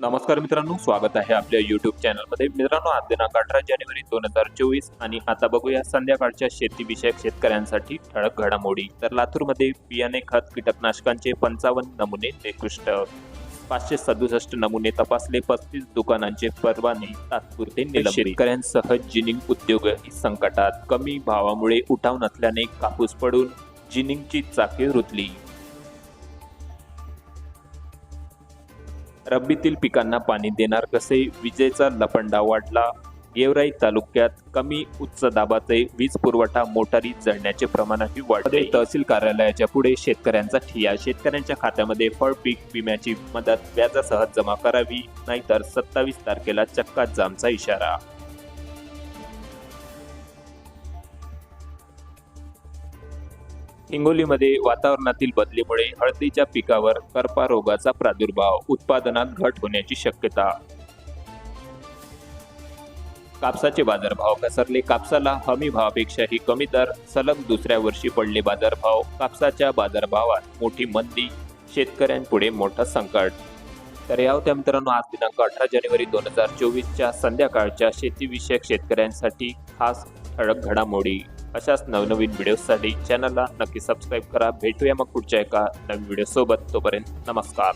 नमस्कार मित्रांनो स्वागत आहे आपल्या युट्यूब चॅनलमध्ये मित्रांनो आज दिनांक अठरा जानेवारी दोन हजार चोवीस आणि आता बघूया संध्याकाळच्या शेतीविषयक शेतकऱ्यांसाठी ठळक घडामोडी. तर लातूरमध्ये बियाणे खत कीटकनाशकांचे पंचावन्न नमुने निकृष्ट. पाचशे सदुसष्ट नमुने तपासले पस्तीस दुकानांचे परवाने तात्पुरते निलंबित. शेतकऱ्यांसह जिनिंग उद्योगही संकटात. कमी भावामुळे उठाव नसल्याने कापूस पडून जिनिंगची चाके रुतली. रब्बीतील पिकांना पाणी देणार कसे? विजेचा लपंडा वाढला. गेवराई तालुक्यात कमी उच्च दाबाचे वीज पुरवठा मोटारी जळण्याचे प्रमाणही वाढले. तहसील कार्यालयाच्या पुढे शेतकऱ्यांचा ठिया. शेतकऱ्यांच्या खात्यामध्ये फळ पीक विम्याची मदत व्याजासह जमा करावी नाहीतर सत्तावीस तारखेला चक्का जामचा इशारा. हिंगोलीमध्ये वातावरणातील बदलीमुळे हळदीच्या पिकावर करपा रोगाचा प्रादुर्भाव उत्पादनात घट होण्याची शक्यता. कापसाचे बाजारभाव घसरले. कापसाला हमी भावापेक्षाही कमी दर सलग दुसऱ्या वर्षी पडले बाजारभाव कापसाच्या बाजारभावात मोठी मंदी शेतकऱ्यांपुढे मोठं संकट. तर या होत्या मित्रांनो आज दिनांक अठरा जानेवारी दोन हजार चोवीसच्या संध्याकाळच्या शेतीविषयक शेतकऱ्यांसाठी खास ठळक घडामोडी. अशाच नवनवीन व्हिडिओसाठी चॅनलला नक्की सबस्क्राईब करा. भेटूया मग पुढच्या एका नवीन व्हिडिओसोबत. तोपर्यंत नमस्कार.